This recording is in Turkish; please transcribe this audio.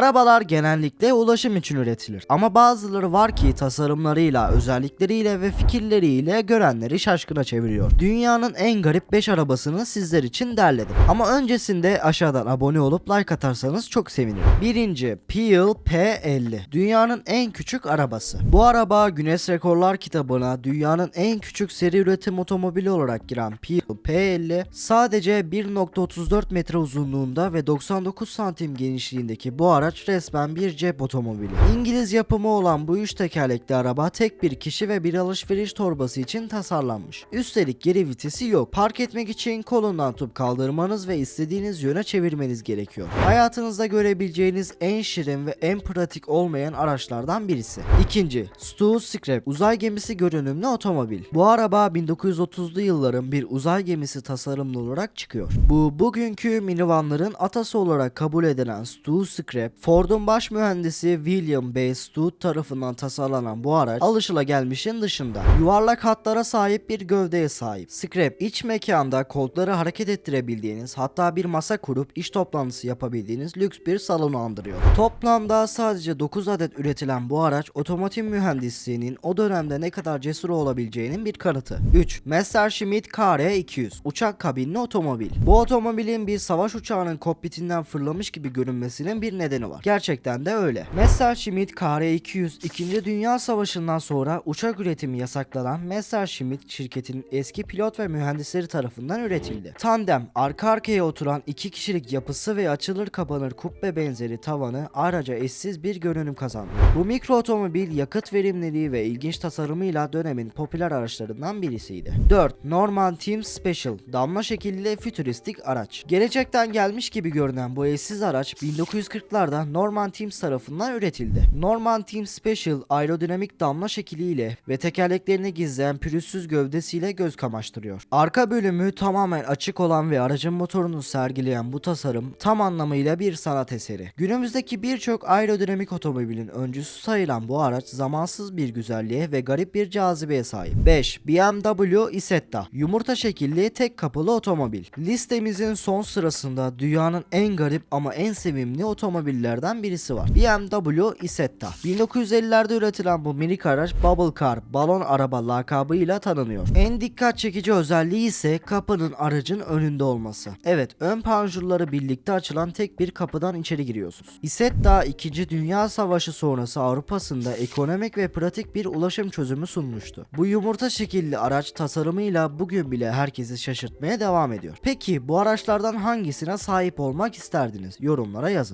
Arabalar genellikle ulaşım için üretilir. Ama bazıları var ki tasarımlarıyla, özellikleriyle ve fikirleriyle görenleri şaşkına çeviriyor. Dünyanın en garip 5 arabasını sizler için derledim. Ama öncesinde aşağıdan abone olup like atarsanız çok sevinirim. Birinci Peel P50. Dünyanın en küçük arabası. Bu araba Guinness Rekorlar kitabına dünyanın en küçük seri üretim otomobili olarak giren Peel P50 sadece 1.34 metre uzunluğunda ve 99 santim genişliğindeki bu araç resmen bir cep otomobili. İngiliz yapımı olan bu üç tekerlekli araba tek bir kişi ve bir alışveriş torbası için tasarlanmış. Üstelik geri vitesi yok. Park etmek için kolundan tutup kaldırmanız ve istediğiniz yöne çevirmeniz gerekiyor. Hayatınızda görebileceğiniz en şirin ve en pratik olmayan araçlardan birisi. İkinci, Stu Scrap uzay gemisi görünümlü otomobil. Bu araba 1930'lu yılların bir uzay gemisi tasarımlı olarak çıkıyor. Bu bugünkü minivanların atası olarak kabul edilen Stu Scrap, Ford'un baş mühendisi William B. Stu tarafından tasarlanan bu araç alışılagelmişin dışında. Yuvarlak hatlara sahip bir gövdeye sahip. Scrap iç mekanda koltukları hareket ettirebildiğiniz hatta bir masa kurup iş toplantısı yapabildiğiniz lüks bir salonu andırıyor. Toplamda sadece 9 adet üretilen bu araç otomotiv mühendisliğinin o dönemde ne kadar cesur olabileceğinin bir kanıtı. 3. Messerschmitt KR200 Uçak kabinli otomobil. Bu otomobilin bir savaş uçağının kokpitinden fırlamış gibi görünmesinin bir nedeni var. Gerçekten de öyle. Messerschmitt KR200 2. Dünya Savaşı'ndan sonra uçak üretimi yasaklanan Messerschmitt şirketinin eski pilot ve mühendisleri tarafından üretildi. Tandem, arka arkaya oturan iki kişilik yapısı ve açılır kapanır kubbe benzeri tavanı araca eşsiz bir görünüm kazandı. Bu mikro otomobil yakıt verimliliği ve ilginç tasarımıyla dönemin popüler araçlarından birisiydi. 4. Norman Team Special damla şekilli fütüristik araç. Gelecekten gelmiş gibi görünen bu eşsiz araç 1940'larda Norman Teams tarafından üretildi. Norman Team Special aerodinamik damla şekliyle ve tekerleklerini gizleyen pürüzsüz gövdesiyle göz kamaştırıyor. Arka bölümü tamamen açık olan ve aracın motorunu sergileyen bu tasarım tam anlamıyla bir sanat eseri. Günümüzdeki birçok aerodinamik otomobilin öncüsü sayılan bu araç zamansız bir güzelliğe ve garip bir cazibeye sahip. 5. BMW Isetta Yumurta şekilli tek kapılı otomobil. Listemizin son sırasında dünyanın en garip ama en sevimli otomobillerden birisi var. BMW Isetta. 1950'lerde üretilen bu minik araç Bubble Car, balon araba lakabıyla tanınıyor. En dikkat çekici özelliği ise kapının aracın önünde olması. Evet, ön panjurları birlikte açılan tek bir kapıdan içeri giriyorsunuz. Isetta 2. Dünya Savaşı sonrası Avrupa'sında ekonomik ve pratik bir ulaşım çözümü sunmuştu. Bu yumurta şekilli araç tasarımıyla bugün bile herkesi şaşırtmaya devam ediyor. Peki bu araçlardan hangisine sahip olmak isterdiniz? Yorumlara yazın.